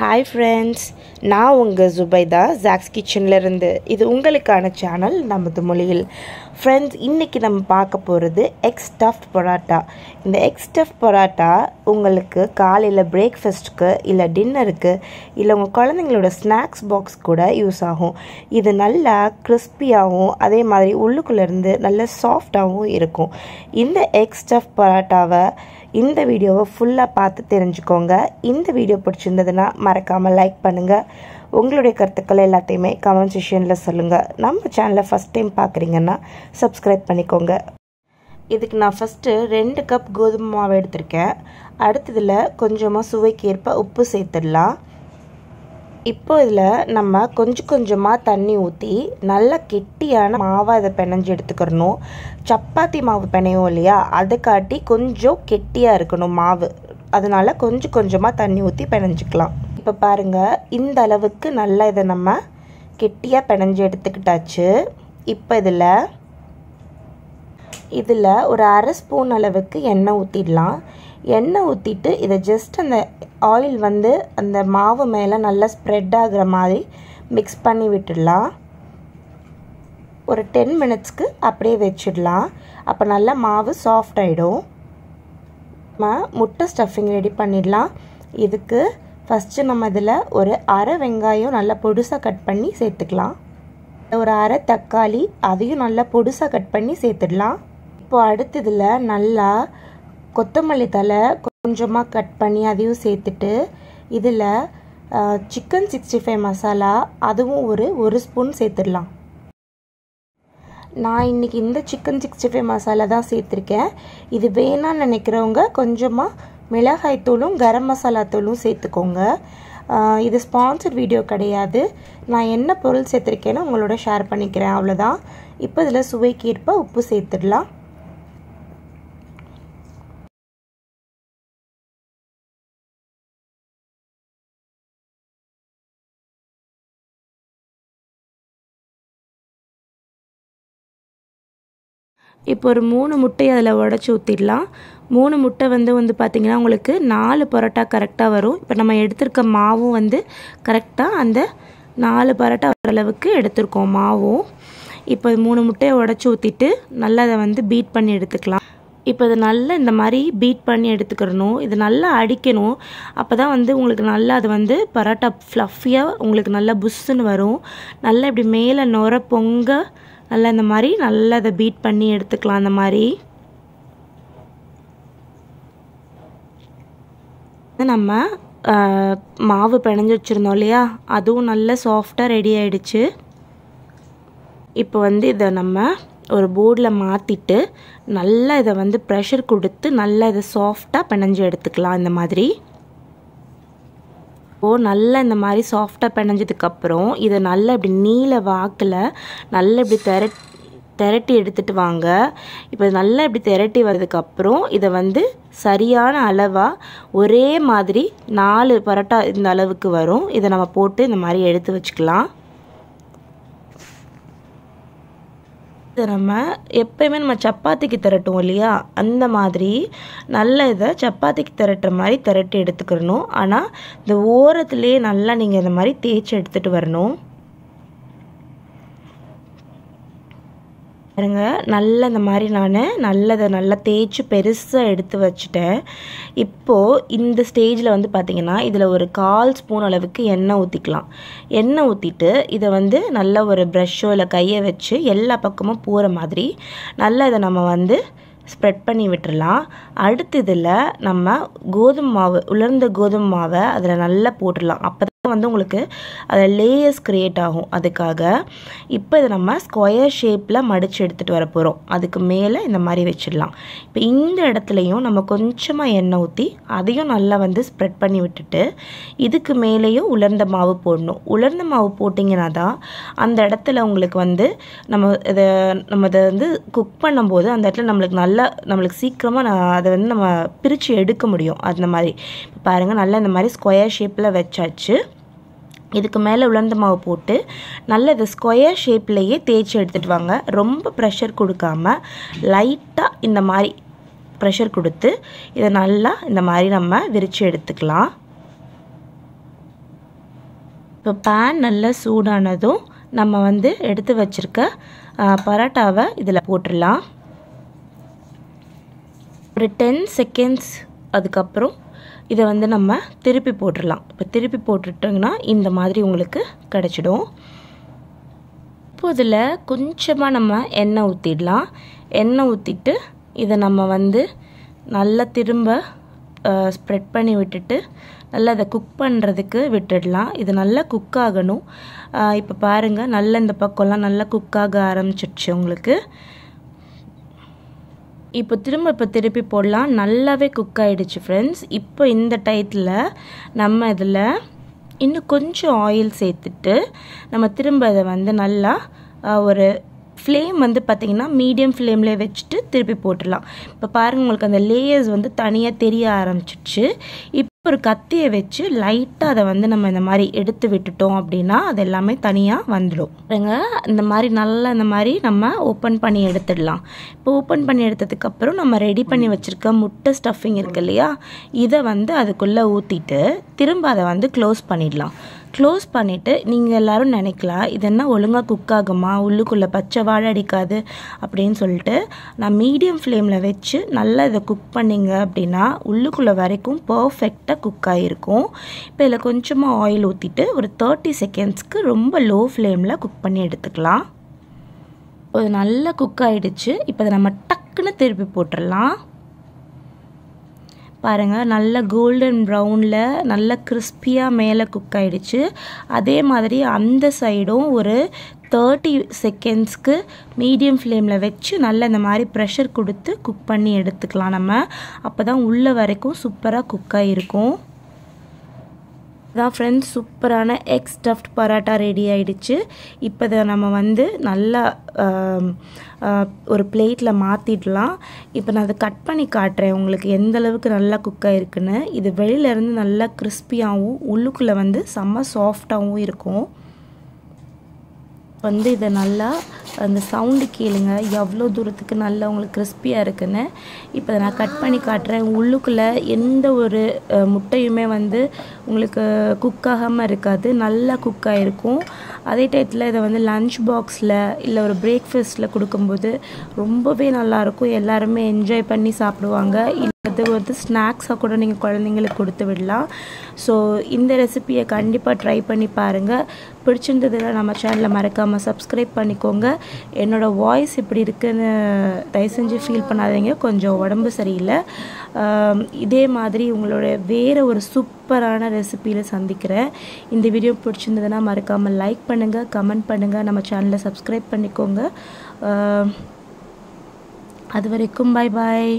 Hi friends நான் உங்கள் Zubaida Jacks கிச்சன்லேருந்து இது உங்களுக்கான சேனல் நமது மொழியில். ஃப்ரெண்ட்ஸ் இன்றைக்கி நம்ம பார்க்க போகிறது எக்ஸ் டஃப் பரோட்டா. இந்த எக்ஸ் ஸ்டஃப் பரோட்டா உங்களுக்கு காலையில் பிரேக்ஃபாஸ்ட்டுக்கு இல்லை டின்னருக்கு இல்லை உங்கள் குழந்தைங்களோட ஸ்நாக்ஸ் பாக்ஸ் கூட யூஸ் ஆகும். இது நல்லா கிறிஸ்பியாகவும் அதே மாதிரி உள்ளுக்குள்ளேருந்து நல்ல சாஃப்டாகவும் இருக்கும். இந்த எக்ஸ் டஃப் பரோட்டாவை இந்த வீடியோவை ஃபுல்லாக பார்த்து தெரிஞ்சுக்கோங்க. இந்த வீடியோ பிடிச்சிருந்ததுன்னா மறக்காமல் லைக் பண்ணுங்கள் உங்களுடைய கருத்துக்கள் எல்லாத்தையுமே கமெண்ட் செஷனில் சொல்லுங்கள் நம்ம சேனலை ஃபஸ்ட் டைம் பார்க்குறீங்கன்னா சப்ஸ்கிரைப் பண்ணிக்கோங்க. இதுக்கு நான் ஃபஸ்ட்டு ரெண்டு கப் கோதுமை மாவு எடுத்திருக்கேன். அடுத்ததில் கொஞ்சமாக சுவைக்கு ஏற்ப உப்பு சேர்த்துடலாம். இப்போ இதில் நம்ம கொஞ்சம் கொஞ்சமாக தண்ணி ஊற்றி நல்லா கெட்டியான மாவாக இதை பிணைஞ்சு எடுத்துக்கிறணும். சப்பாத்தி மாவு பிணையும் இல்லையா? அதை காட்டி கொஞ்சம் கெட்டியாக இருக்கணும் மாவு. அதனால் கொஞ்சம் கொஞ்சமாக தண்ணி ஊற்றி பிணைஞ்சிக்கலாம். இப்போ பாருங்கள் இந்த அளவுக்கு நல்லா இதை நம்ம கெட்டியாக பிணைஞ்சு எடுத்துக்கிட்டாச்சு. இப்போ இதில் இதில் ஒரு அரை ஸ்பூன் அளவுக்கு எண்ணெய் ஊற்றிடலாம் எண்ணெய் ஊற்றிட்டு இதை ஜஸ்ட் அந்த ஆயில் வந்து அந்த மாவு மேலே நல்லா ஸ்ப்ரெட் ஆகுற மாதிரி மிக்ஸ் பண்ணி விட்டுடலாம். ஒரு டென் மினிட்ஸ்க்கு அப்படியே வச்சிடலாம். அப்போ நல்லா மாவு சாஃப்ட் ஆகிடும் நம்ம முட்டை ஸ்டஃபிங் ரெடி பண்ணிடலாம். இதுக்கு ஃபஸ்ட்டு நம்ம இதில் ஒரு அரை வெங்காயம் நல்லா பொடுசாக கட் பண்ணி சேர்த்துக்கலாம். ஒரு அரை தக்காளி அதையும் நல்லா பொடுசாக கட் பண்ணி சேர்த்துடலாம். இப்போ அடுத்ததில் நல்லா கொத்தமல்லி தலை கொஞ்சமாக கட் பண்ணி அதையும் சேர்த்துட்டு இதில் சிக்கன் சிக்ஸ்டி ஃபைவ் மசாலா அதுவும் ஒரு ஒரு ஸ்பூன் சேர்த்துடலாம். நான் இன்றைக்கி இந்த சிக்கன் சிக்ஸ்டி ஃபைவ் மசாலா தான் சேர்த்துருக்கேன். இது வேணாம்னு நினைக்கிறவங்க கொஞ்சமாக மிளகாய் தூளும் கரம் மசாலா தூளும் சேர்த்துக்கோங்க. இது ஸ்பான்சர் வீடியோ கிடையாது. நான் என்ன பொருள் சேர்த்துருக்கேன்னு உங்களோட ஷேர் பண்ணிக்கிறேன் அவ்வளோதான் இப்போ இதில் சுவைக்கு ஏற்ப உப்பு சேர்த்துடலாம். இப்போ ஒரு மூணு முட்டையை அதில் உடச்சி ஊற்றிடலாம் மூணு முட்டை வந்து வந்து பார்த்திங்கன்னா உங்களுக்கு நாலு பரோட்டா கரெக்டாக வரும். இப்போ நம்ம எடுத்திருக்க மாவும் வந்து கரெக்டாக அந்த நாலு பரோட்டா வர அளவுக்கு எடுத்திருக்கோம் மாவும். இப்போ மூணு முட்டையை உடச்சி ஊற்றிட்டு நல்லா அதை வந்து பீட் பண்ணி எடுத்துக்கலாம். இப்போ இதை நல்லா இந்த மாதிரி பீட் பண்ணி எடுத்துக்கிறணும். இது நல்லா அடிக்கணும். அப்போ தான் வந்து உங்களுக்கு நல்லா அது வந்து பரோட்டா ஃப்ளஃபியாக உங்களுக்கு நல்லா புஷ்ஷுன்னு வரும். நல்லா இப்படி மேலே நுர பொங்க நல்லா இந்த மாதிரி நல்லா அதை பீட் பண்ணி எடுத்துக்கலாம் அந்த மாதிரி. நம்ம மாவு பிணைஞ்சு வச்சுருந்தோம் இல்லையா? அதுவும் நல்ல சாஃப்டாக ரெடி ஆகிடுச்சு இப்போ வந்து இதை நம்ம ஒரு போர்டில் மாற்றிட்டு நல்லா இதை வந்து ப்ரெஷர் கொடுத்து நல்லா இதை சாஃப்டாக பிணைஞ்சு எடுத்துக்கலாம் இந்த மாதிரி. இப்போது நல்லா இந்த மாதிரி சாஃப்டாக பிணைஞ்சதுக்கப்புறம் இதை நல்லா இப்படி நீல வாக்கில் நல்லா இப்படி திர திரட்டி எடுத்துகிட்டு வாங்க. இப்போ நல்லா இப்படி திரட்டி வர்றதுக்கப்புறம் இதை வந்து சரியான அளவாக ஒரே மாதிரி நாலு பரோட்டா இந்த அளவுக்கு வரும். இதை நம்ம போட்டு இந்த மாதிரி எடுத்து வச்சுக்கலாம். இதை நம்ம எப்பயுமே நம்ம சப்பாத்திக்கு திரட்டுவோம் இல்லையா? அந்த மாதிரி நல்ல இதை சப்பாத்திக்கு திரட்டுற மாதிரி திரட்டி எடுத்துக்கிறணும் ஆனால் இந்த ஓரத்துலேயே நல்லா நீங்கள் இந்த மாதிரி தேய்ச்சி எடுத்துகிட்டு வரணும். பாருங்க நல்ல இந்த மாதிரி நான் நல்லதை நல்லா தேய்ச்சி பெருசாக எடுத்து வச்சுட்டேன். இப்போது இந்த ஸ்டேஜில் வந்து பார்த்திங்கன்னா இதில் ஒரு கால் ஸ்பூன் அளவுக்கு எண்ணெய் ஊற்றிக்கலாம் எண்ணெய் ஊற்றிட்டு இதை வந்து நல்ல ஒரு ப்ரஷ்ஷோ இல்லை கையை வச்சு எல்லா பக்கமும் போகிற மாதிரி நல்லா இதை நம்ம வந்து ஸ்ப்ரெட் பண்ணி விட்டுடலாம் அடுத்து இதில் நம்ம கோதுமை மாவு உலர்ந்த கோதுமை மாவை அதில் நல்லா போட்டுடலாம். அப்போ வந்து உங்களுக்கு அதில் லேயர்ஸ் க்ரியேட் ஆகும். அதுக்காக இப்போ இதை நம்ம ஸ்கொயர் ஷேப்பில் மடித்து எடுத்துகிட்டு வர போகிறோம் அதுக்கு மேலே இந்த மாதிரி வச்சிடலாம். இப்போ இந்த இடத்துலையும் நம்ம கொஞ்சமாக எண்ணெய் ஊற்றி அதையும் நல்லா வந்து ஸ்ப்ரெட் பண்ணி விட்டுட்டு இதுக்கு மேலேயும் உலர்ந்த மாவு போடணும். உலர்ந்த மாவு போட்டிங்கன்னா தான் அந்த இடத்துல உங்களுக்கு வந்து நம்ம இதை நம்ம இதை வந்து குக் பண்ணும்போது அந்த இடத்துல நம்மளுக்கு நல்லா நம்மளுக்கு சீக்கிரமாக நான் அதை வந்து நம்ம பிரித்து எடுக்க முடியும். அந்த மாதிரி. பாருங்கள் நல்லா இந்த மாதிரி ஸ்கொயர் ஷேப்பில் வச்சாச்சு. இதுக்கு மேலே உலர்ந்த மாவு போட்டு நல்ல இதை ஸ்கொயர் ஷேப்லேயே தேய்ச்சி எடுத்துகிட்டு வாங்க. ரொம்ப ப்ரெஷர் கொடுக்காம லைட்டாக இந்த மாதிரி ப்ரெஷர் கொடுத்து இதை நல்லா இந்த மாதிரி நம்ம விரித்து எடுத்துக்கலாம். இப்போ பேன் நல்லா சூடானதும் நம்ம வந்து எடுத்து வச்சுருக்க பரோட்டாவை இதில் போட்டுடலாம். ஒரு டென் செகண்ட்ஸ் அதுக்கப்புறம் இதை வந்து நம்ம திருப்பி போட்டுடலாம் இப்போ திருப்பி போட்டுட்டோங்கன்னா இந்த மாதிரி உங்களுக்கு கிடச்சிடும். இப்போ இதில் கொஞ்சமாக நம்ம எண்ணெய் ஊற்றிடலாம் எண்ணெய் ஊற்றிட்டு இதை நம்ம வந்து நல்லா திரும்ப ஸ்ப்ரெட் பண்ணி விட்டுட்டு நல்லா இதை குக் பண்ணுறதுக்கு விட்டுடலாம். இது நல்லா குக் ஆகணும். இப்போ பாருங்கள் நல்லா இந்த பக்கம்லாம் நல்லா குக் ஆக ஆரம்பிச்சிடுச்சு உங்களுக்கு. இப்போ திரும்ப இப்போ திருப்பி போடலாம். நல்லாவே குக் ஆகிடுச்சு ஃப்ரெண்ட்ஸ் இப்போ இந்த டயத்தில் நம்ம இதில் இன்னும் கொஞ்சம் ஆயில் சேர்த்துட்டு நம்ம திரும்ப அதை வந்து நல்லா ஒரு ஃப்ளேம் வந்து பார்த்திங்கன்னா மீடியம் ஃப்ளேம்லேயே வச்சுட்டு திருப்பி போட்டுடலாம். இப்போ பாருங்கள் உங்களுக்கு அந்த லேயர்ஸ் வந்து தனியாக தெரிய ஆரம்பிச்சிடுச்சு. இப்போ ஒரு கத்தியை வச்சு லைட்டாக அதை வந்து நம்ம இந்த மாதிரி எடுத்து விட்டுட்டோம் அப்படின்னா அது எல்லாமே தனியாக வந்துடும் பாருங்க இந்த மாதிரி நல்லா இந்த மாதிரி நம்ம ஓப்பன் பண்ணி எடுத்துடலாம். இப்போ ஓப்பன் பண்ணி எடுத்ததுக்கப்புறம் நம்ம ரெடி பண்ணி வச்சுருக்க முட்டை ஸ்டஃபிங் இருக்கு இல்லையா? இதை வந்து அதுக்குள்ளே ஊற்றிட்டு திரும்ப அதை வந்து க்ளோஸ் பண்ணிடலாம். க்ளோஸ் பண்ணிவிட்டு நீங்கள் எல்லோரும் நினைக்கலாம் இது என்ன ஒழுங்காக குக் ஆகுமா உள்ளுக்குள்ளே பச்சை வாழை அடிக்காது அப்படின்னு சொல்லிட்டு நான் மீடியம் ஃப்ளேமில் வச்சு நல்லா இதை குக் பண்ணிங்க அப்படின்னா உள்ளுக்குள்ளே வரைக்கும் பர்ஃபெக்டாக குக் ஆகிருக்கும் இப்போ இதில் கொஞ்சமாக ஆயில் ஊற்றிட்டு ஒரு தேர்ட்டி செகண்ட்ஸ்க்கு ரொம்ப லோ ஃப்ளேமில் குக் பண்ணி எடுத்துக்கலாம். இப்போ நல்லா குக் ஆகிடுச்சு இப்போ அதை நம்ம டக்குன்னு திருப்பி போட்டுடலாம். பாருங்கள் நல்ல கோல்டன் ப்ரௌனில் நல்ல கிறிஸ்பியாக மேலே குக் ஆகிடுச்சு அதே மாதிரி அந்த சைடும் ஒரு தேர்ட்டி செகண்ட்ஸ்க்கு மீடியம் ஃப்ளேமில் வச்சு நல்லா இந்த மாதிரி ப்ரெஷர் கொடுத்து குக் பண்ணி எடுத்துக்கலாம் நம்ம. அப்போ தான் உள்ளே வரைக்கும் சூப்பராக குக் ஆகிருக்கும் இதான் ஃப்ரெண்ட்ஸ் சூப்பரான எக் ஸ்டஃப்ட் பரோட்டா ரெடி ஆகிடுச்சு இப்போ இதை நம்ம வந்து நல்லா ஒரு பிளேட்டில் மாற்றிடலாம் இப்போ நான் அதை கட் பண்ணி காட்டுறேன். உங்களுக்கு எந்த அளவுக்கு நல்லா குக் ஆகிருக்குன்னு இது வெளியிலேருந்து நல்லா கிறிஸ்பியாகவும் உள்ளுக்குள்ளே வந்து செம்ம சாஃப்டாகவும் இருக்கும். வந்து இதை நல்லா அந்த சவுண்டு கேளுங்க. எவ்வளோ தூரத்துக்கு நல்லா உங்களுக்கு கிறிஸ்பியாக இருக்குன்னு. இப்போ நான் கட் பண்ணி காட்டுறேன். உள்ளுக்குள்ளே எந்த ஒரு முட்டையுமே வந்து உங்களுக்கு குக் ஆகாமல் இருக்காது. நல்லா குக் ஆகிருக்கும் அதே டயத்தில் இதை வந்து லஞ்ச் பாக்ஸில் இல்லை ஒரு பிரேக்ஃபாஸ்ட்டில் கொடுக்கும்போது ரொம்பவே நல்லாயிருக்கும் எல்லாருமே என்ஜாய் பண்ணி சாப்பிடுவாங்க. அது வந்து ஸ்நாக்ஸாக கூட நீங்கள் குழந்தைங்களுக்கு கொடுத்து விடலாம். ஸோ இந்த ரெசிப்பியை கண்டிப்பாக ட்ரை பண்ணி பாருங்கள் பிடிச்சிருந்ததுன்னா நம்ம சேனலை மறக்காமல் சப்ஸ்கிரைப் பண்ணிக்கோங்க. என்னோடய வாய்ஸ் இப்படி இருக்குன்னு தயவு செஞ்சு ஃபீல் பண்ணாதீங்க. கொஞ்சம் உடம்பு சரியில்லை. இதே மாதிரி உங்களோட வேறு ஒரு சூப்பரான ரெசிப்பியில் சந்திக்கிறேன். இந்த வீடியோ பிடிச்சிருந்ததுன்னா மறக்காமல் லைக் பண்ணுங்கள் கமெண்ட் பண்ணுங்கள் நம்ம சேனலை சப்ஸ்கிரைப் பண்ணிக்கோங்க. அது வரைக்கும் பாய் பாய்